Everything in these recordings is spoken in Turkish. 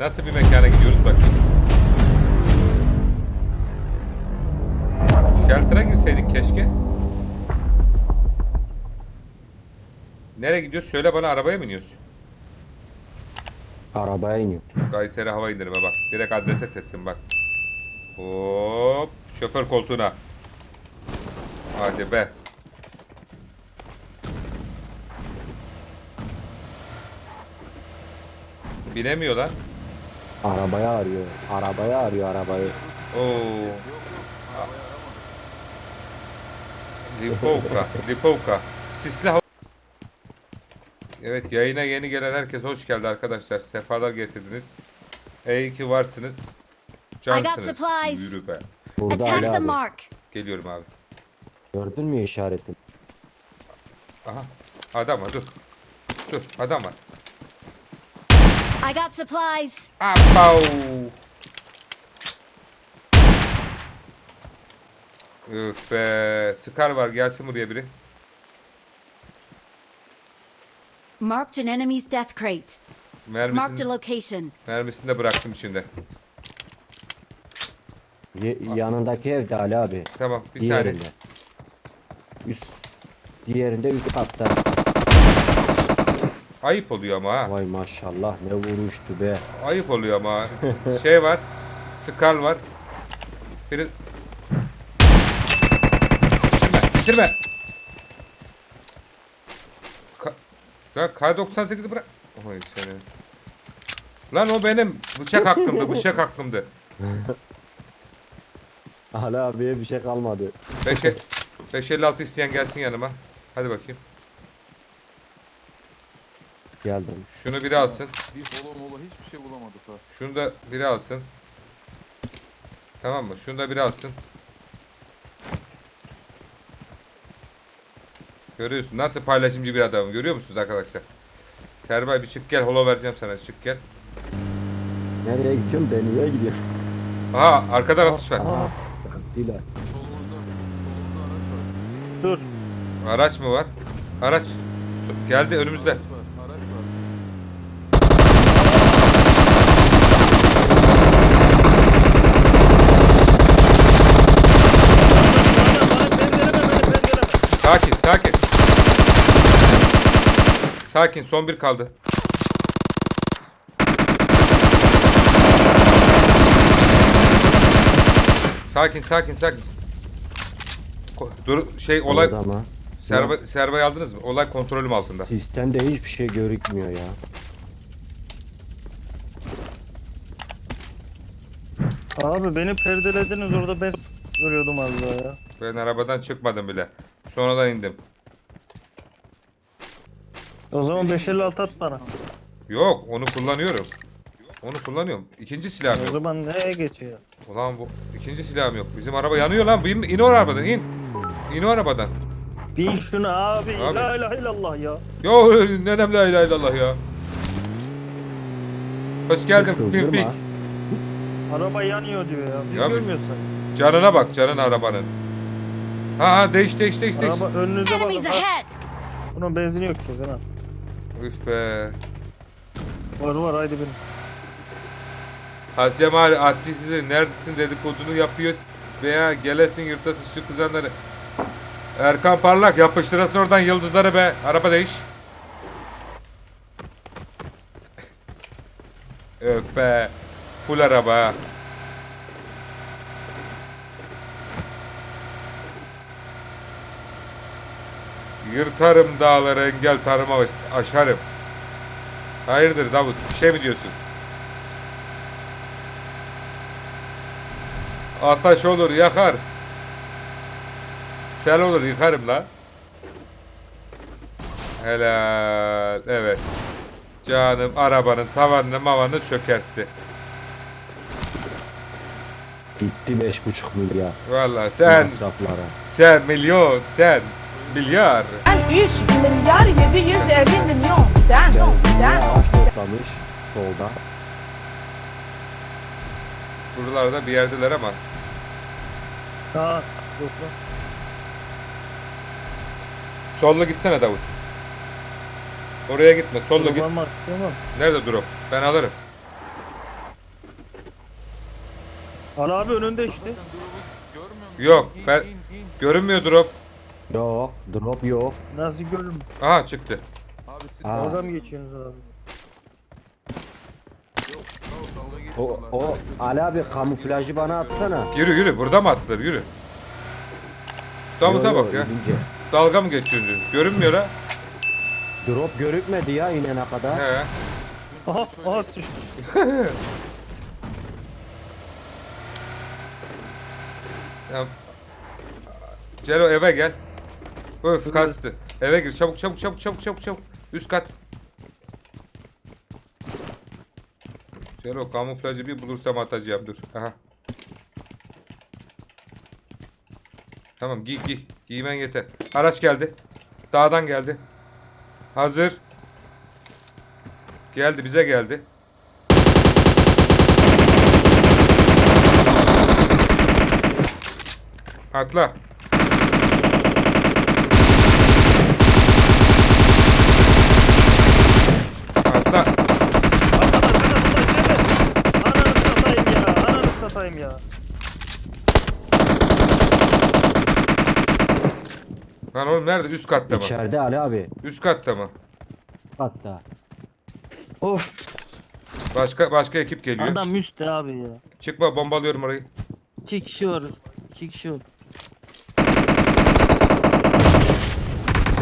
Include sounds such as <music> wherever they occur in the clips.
Nasıl bir mekana gidiyoruz bakayım. Shelter'a girseydik keşke. Nereye gidiyoruz? Söyle bana arabaya mı iniyorsun? Arabaya iniyor. Kayseri hava indirime bak. Direkt adrese teslim bak. Hop. Şoför koltuğuna. Hadi be. Binemiyor lan. Arabaya arıyor. Arabaya arıyor arabayı. Oo. Lipovka. Lipovka. Sisli hava. Evet yayına yeni gelen herkes hoş geldi arkadaşlar. Sefalar getirdiniz. İyi ki varsınız. Cansınız. supplies. Yürü be. Burada Attack Ali the abi. mark. Geliyorum abi. Gördün mü işaretini? Aha. Adam var dur. Dur adam var. I got supplies. Apav. Üf be. Scar var gelsin buraya biri. Marked an enemy's death crate. Marked a Mermisini, location. mermisini de bıraktım içinde. Ye- yanındaki evde Ali abi. Tamam bir saniye. Diğerinde. Üst. Diğerinde üst katta. Ayıp oluyor ama ha. Vay maşallah ne vuruştu be. Ayıp oluyor ama. şey var. Scar var. Biri... Bitirme, bitirme. Ka ya K98'i bırak. Oy seni. Lan o benim. Bıçak hakkımdı, bıçak hakkımdı. <laughs> Ali abiye bir şey kalmadı. 5 556 isteyen gelsin yanıma. Hadi bakayım. Geldim. Şunu biri alsın. Bir holo molo hiçbir şey bulamadık ha. Şunu da biri alsın. Tamam mı? Şunu da biri alsın. Görüyorsun nasıl paylaşımcı bir adamım. Görüyor musunuz arkadaşlar? Serbay bir çık gel holo vereceğim sana. Çık gel. Nereye gidiyorum? Ben niye gidiyorum? Aha arkadan atış var. Aa, Dile. Solumuzda, solumuzda araç var. Dur. Araç mı var? Araç. Geldi önümüzde. Araç var, araç var. Sakin sakin. Sakin son bir kaldı. Sakin sakin sakin. Ko- Dur şey olay Orada ama. Serba, Serba'yı aldınız mı? Olay kontrolüm altında. Sistemde hiçbir şey görükmüyor ya. Abi beni perdelediniz orada ben görüyordum az daha ya. Ben arabadan çıkmadım bile. Sonradan indim. O zaman 556 at bana. Yok onu kullanıyorum. Onu kullanıyorum. İkinci silahım O yok. zaman neye geçiyor? Ulan bu ikinci silahım yok. Bizim araba yanıyor lan. İn, in o arabadan in. İn o arabadan. Bin şunu abi. Abi. La ilahe illallah ya. Yo <laughs> nenem la ilahe illallah ya. Hoş geldin. Fink Fink. Araba yanıyor diyor ya. Biz Ya bir- görmüyorsun. Canına bak canın arabanın. Ha ha değiş değiş değiş değiş. Araba önünüze. Enemies ahead. bunun benzini yok ki. Fena. Üf be. Var var haydi bin. Asya Mali Atçı size neredesin dedikodunu yapıyoruz. Veya gelesin yırtasın şu kızanları. Erkan Parlak yapıştırasın oradan yıldızları be. Araba değiş. Öf be. Full araba. Yırtarım dağları engel tarıma aş- aşarım. Hayırdır Davut bir şey mi diyorsun? Ataş olur yakar. Sel olur yıkarım la. Helal. Evet. Canım arabanın tavanını mavanını çökertti. Gitti beş buçuk milyar. Vallahi sen Masraflara. sen milyon sen milyar. Ben 3 milyar 750 milyon. Sen sen toplamış. Solda. Buralarda bir yerdeler ama. Yok lan. Sollu gitsene Davut. Oraya gitme. Sollu git. Almak istemem. Nerede drop? Ben alırım. Ali abi önünde işte. Yok, İn, ben- in, in. Görünmüyor drop. Yok. Drop yok. Nasıl görün? Aha çıktı. Abi siz Ha. Dalga mı geçiyorsunuz abi? Yok, dalga O, geçiyorlar. o Ali abi kamuflajı bana atsana. Yürü yürü burada mı attılar yürü. Yo, yo, bak ya. inince. Dalga mı geçiyorsun? Görünmüyor ha. Drop görükmedi ya inene kadar. He. Aha aha sıçtı. <laughs> Ya. Celo eve gel. Öf kastı. Eve gir çabuk çabuk çabuk çabuk çabuk çabuk. Üst kat. Celo kamuflajı bir bulursam atacağım dur. Aha. Tamam giy giy. Giymen yeter. Araç geldi. Dağdan geldi. Hazır. Geldi bize geldi. Atla. Atla. Ananı satayım ya. Ananı satayım ya. Lan oğlum nerede? Üst katta mı? İçeride Ali abi. Üst katta mı? Hatta. Of. Başka başka ekip geliyor. Adam üstte abi ya. Çıkma bombalıyorum orayı. İki kişi var. İki kişi var.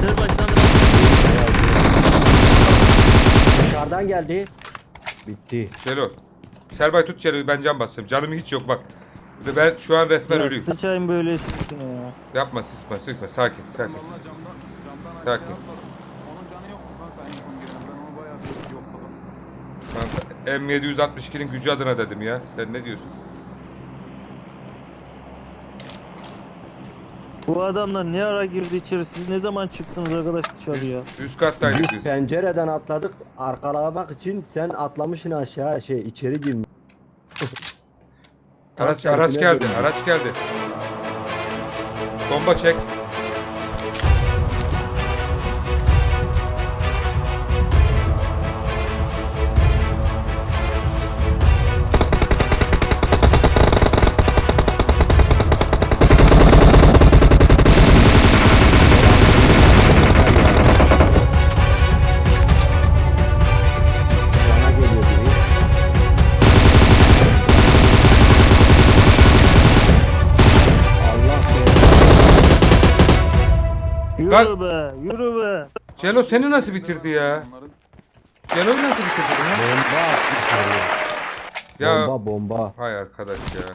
Serbay sen de Dışarıdan geldi. Bitti. Celo. Serbay tut Celo'yu ben can basacağım. Canım hiç yok bak. Bir de Ben şu an resmen Ya ölüyüm. Sıçayım böyle ya. Yapma sıkma sıkma sakin sakin. Vallahi camdan, camdan Sakin. aşağı atladım. Onun canı yok mu kanka en son giren? Ben onu bayağı bir yokladım. Kanka M762'nin gücü adına dedim ya. Sen ne diyorsun? Bu adamlar ne ara girdi içeri? Siz ne zaman çıktınız arkadaş dışarıya? Üst kattaydık Biz biz. pencereden atladık arkalamak için sen atlamışsın aşağı şey içeri girmiş. Araç araç geldi. Araç geldi. Bomba çek. Yürü Lan- be, yürü be. Celo seni nasıl bitirdi ya? Celo'yu nasıl bitirdi ya? Bomba atmış oraya. Ya Bomba bomba. hay arkadaş ya.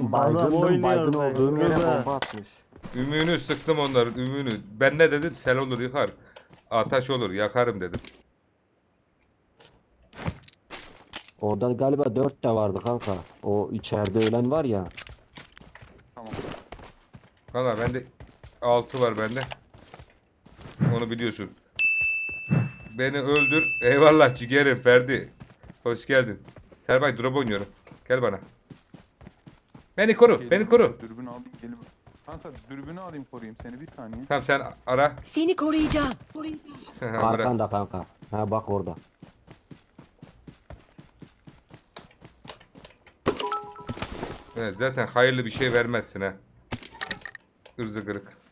Baygındım oynuyor baygın be, olduğum yere yürü be. bomba atmış. Ümüğünü sıktım onların ümüğünü. Ben ne dedim? Sel olur yıkar. Ataş olur yakarım dedim. Orada galiba 4 de vardı kanka. O içeride ölen var ya. tamam. Valla bende 6 var bende. Onu biliyorsun. Beni öldür. Eyvallah ciğerim Ferdi. Hoş geldin. Serbay drop oynuyorum. Gel bana. Beni koru. Beni Geliyorum. koru. Dürbünü alayım gelim. Kanka dürbünü alayım koruyayım seni bir saniye. Tamam sen ara. Seni koruyacağım. Bırak. Arkanda kanka. Ha bak orada. Evet, zaten hayırlı bir şey vermezsin ha. Irzı kırık.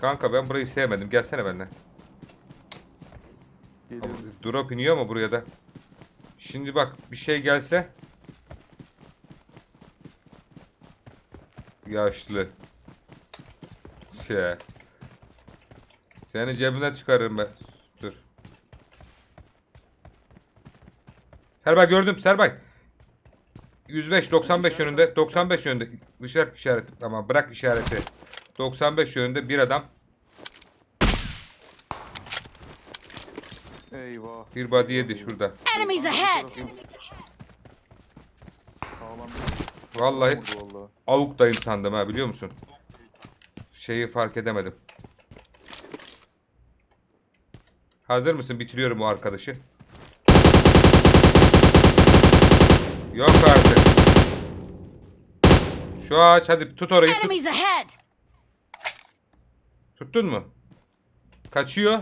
Kanka ben burayı sevmedim. Gelsene benden. Geliyorum. Drop iniyor mu buraya da? Şimdi bak bir şey gelse. Yaşlı. Şey. Seni cebinden çıkarırım ben. Dur. Serbay gördüm Serbay. 105 95 yönünde 95 yönünde bıçak işareti tamam bırak işareti 95 yönünde bir adam Eyvah. bir body yedi şurada Enemies ahead. Sağlam bir vallahi vurdu vallahi. Avuktayım sandım ha biliyor musun? Şeyi fark edemedim. Hazır mısın? Bitiriyorum o arkadaşı. Yok artık. Şu ağaç hadi tut orayı tut. Enemies ahead. Tuttun mu? Kaçıyor.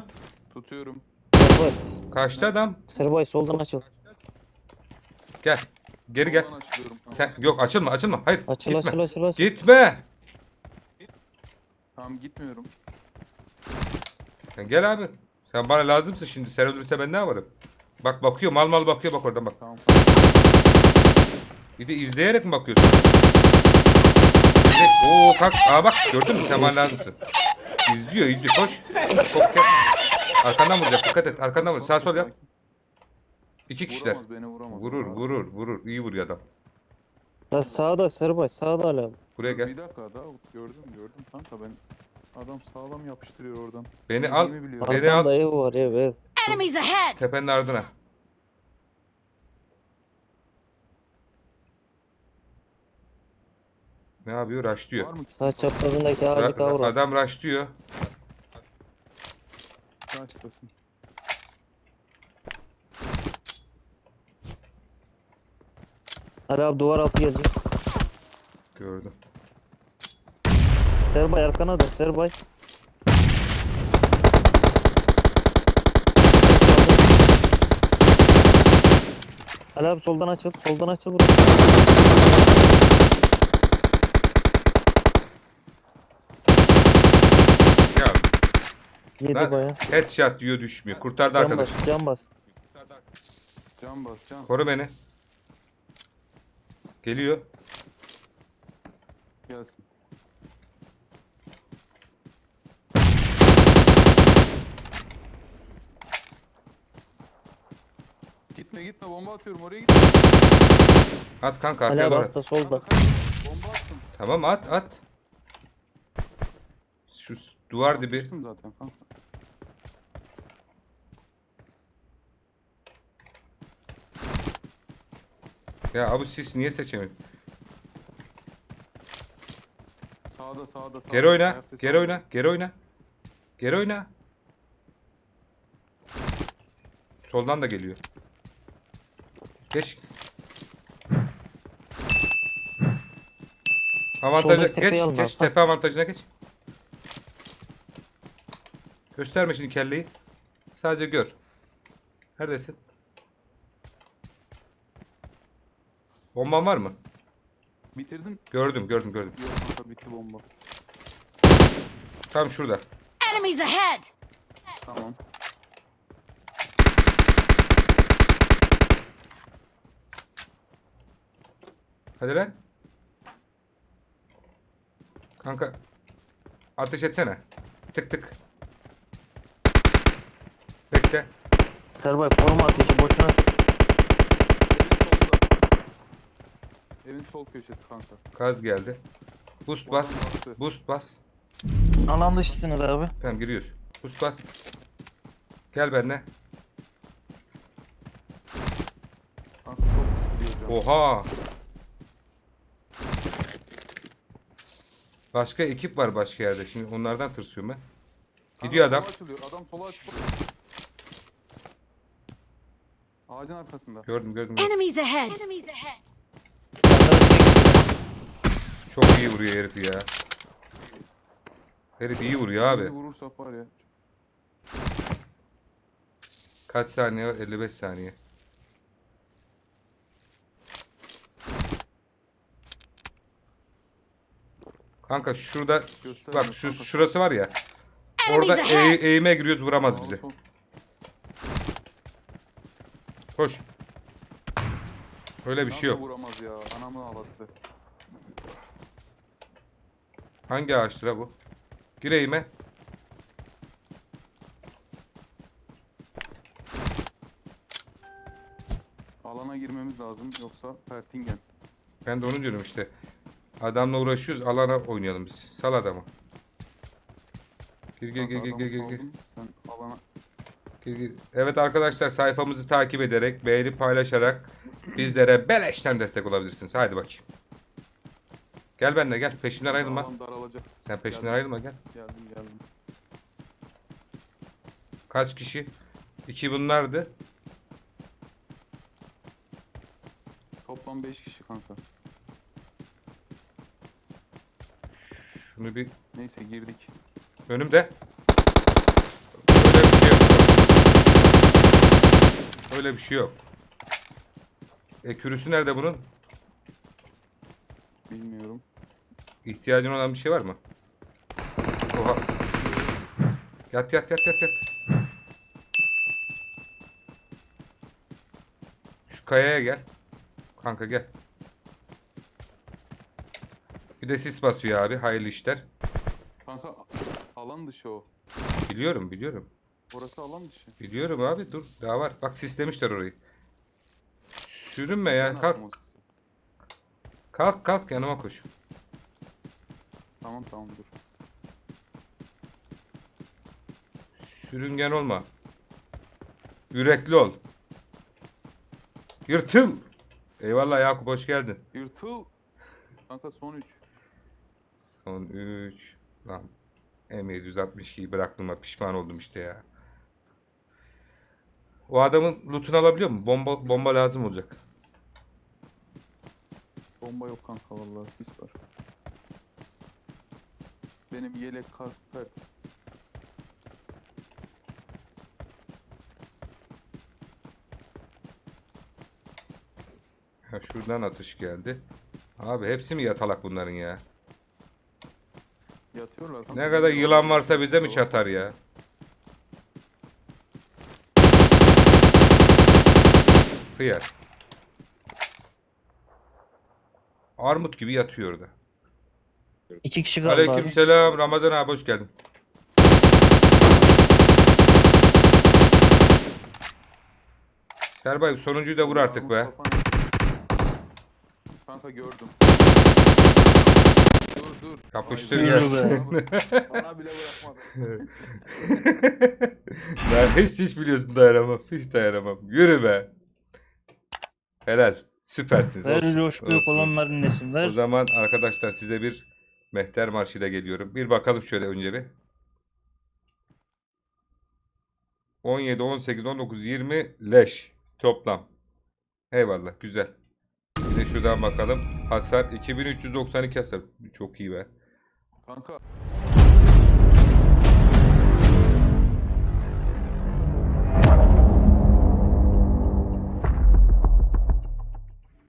Tutuyorum. Serbay. Kaçtı adam. Serbay soldan açıl. Gel. Geri gel. Soldan açılıyorum kanka. Sen yok açılma açılma. Hayır. Açıl gitme. açıl açıl açıl. Gitme. Tamam gitmiyorum. Sen gel abi. Sen bana lazımsın şimdi. Sen ölürse ben ne yaparım? Bak bakıyor mal mal bakıyor bak oradan bak. Tamam. Bir de izleyerek mi bakıyorsun? Evet. Oo kalk. Aa bak gördün mü sen bana lazımsın. İzliyor izliyor koş. Hop, gel. Arkandan vuracak dikkat et. Arkandan vur. Sağ sol yap. İki kişiler. Vuramaz beni vuramaz. Vurur vurur vurur. İyi vuruyor adam. Ya sağda Serbay sağda abi. Buraya gel. Bir dakika daha gördüm gördüm kanka ben. Adam sağlam yapıştırıyor oradan. Beni al. Beni al. Arkanda ev var ev ev. Enemies ahead! Tepenin ardına. Ne yapıyor? Raşlıyor. Var mı? Sağ çaprazındaki ağacı Ra- kavra. adam raşlıyor. Başlasın. Ali abi duvar altı gelecek. Gördüm. Serbay arkana dön Serbay. Ali abi soldan açıl. Soldan açıl buraya. Ya Yedi lan baya. headshot diyor düşmüyor. Kurtardı Can arkadaş. bas, can bas. Can bas can. Koru beni. Geliyor. Gelsin. Gitme gitme bomba atıyorum oraya gitme. At kanka arkaya abi doğru. altta solda. Bomba attım. Tamam at at. Şu duvar dibi. Atmıştım zaten kanka. Ya abi siz niye seçemedin? Sağda sağda sağda. Geri oyna. Geri oyna. Geri oyna. Geri oyna. Soldan da geliyor. Geç. Tepeyi geç. alın Geç abi. tepe avantajına geç. Gösterme şimdi kelleyi. Sadece gör. Neredesin? Bomban var mı? Bitirdin. Gördüm, gördüm, gördüm. Yok kanka bitti bomba. Tam şurada. Enemies ahead! Tamam. Hadi lan. Kanka. Ateş etsene. Tık tık. Bekle. Serbay koruma ateşi boşuna. Evin sol köşesi kanka. Gaz geldi. Boost bas. Boost bas. Alan dışısınız abi. Tamam giriyoruz. Boost bas. Gel benimle. Kanka çok. Oha. Başka ekip var başka yerde. Şimdi onlardan tırsıyorum ben. Gidiyor Kanka adam. sola açılıyor. Adam sola açılıyor. Ağacın arkasında. Gördüm gördüm. gördüm. Enemies ahead! Enemies ahead! Çok iyi vuruyor herif ya. Herif iyi vuruyor abi. Bir vurursak var ya. Kaç saniye var? 55 saniye. Kanka şurada Gösterme bak şu kanka. şurası var ya. Orada eğ- eğime giriyoruz vuramaz bizi. Koş. Öyle bir şey yok. vuramaz ya. Anamı ağlattı. Hangi ağaçtır ha bu? Gir eğime. Alana girmemiz lazım yoksa Pertingen. Ben de onu diyorum işte. Adamla uğraşıyoruz. Alana oynayalım biz. Sal adamı. Gir gir gir gir gir Sen Gir, gir. Evet arkadaşlar sayfamızı takip ederek, beğenip paylaşarak bizlere beleşten destek olabilirsiniz. Haydi bakayım. Gel benimle gel. Peşimden ayrılma. daralacak. Sen peşimden Geldim. ayrılma gel. Geldim geldim. Kaç kişi? İki bunlardı. Toplam 5 kişi kanka. Şunu bir Neyse girdik. önümde. Böyle bir şey yok. Öyle bir şey yok. E kürüsü nerede bunun? Bilmiyorum. İhtiyacın olan bir şey var mı? Oha. Yat yat yat yat yat. Şu kayaya gel. Kanka gel. Bir de sis basıyor abi. Hayırlı işler. Kanka alan dışı o. Biliyorum biliyorum. Orası alan dışı. Biliyorum abi dur daha var. Bak sislemişler orayı. Sürünme ya kalk. Kalk kalk yanıma koş. Tamam tamam dur. Sürüngen olma. Yürekli ol. Yırtıl. Eyvallah Yakup hoş geldin. Yırtıl. Kanka son 3. Son 3. Lan M762'yi bıraktığıma pişman oldum işte ya. O adamın lootunu alabiliyor mu? Bomba bomba lazım olacak. Bomba yok kanka vallahi sis var. Benim yelek kask pert. Ha, şuradan atış geldi. Abi hepsi mi yatalak bunların ya? Yatıyorlar. Ne kadar yılan varsa bize mi çatar ya? Hıyar. Armut gibi yatıyor orada. İki kişi kaldı abi. Aleykümselam Ramazan abi hoş geldin. Serbay sonuncuyu da vur artık be. Kanka gördüm. Dur dur. Yapıştır Vay gelsin. Bana bile bırakmadı. Ben <laughs> hiç hiç biliyorsun dayanamam. Hiç dayanamam. Yürü be. Helal. Süpersiniz. Ver Olsun, coşkuyu kolonların nesin O ver. zaman arkadaşlar size bir mehter marşıyla geliyorum. Bir bakalım şöyle önce bir. 17, 18, 19, 20 leş toplam. Eyvallah güzel. Bir de şuradan bakalım. Hasar 2392 hasar. Çok iyi be. Kanka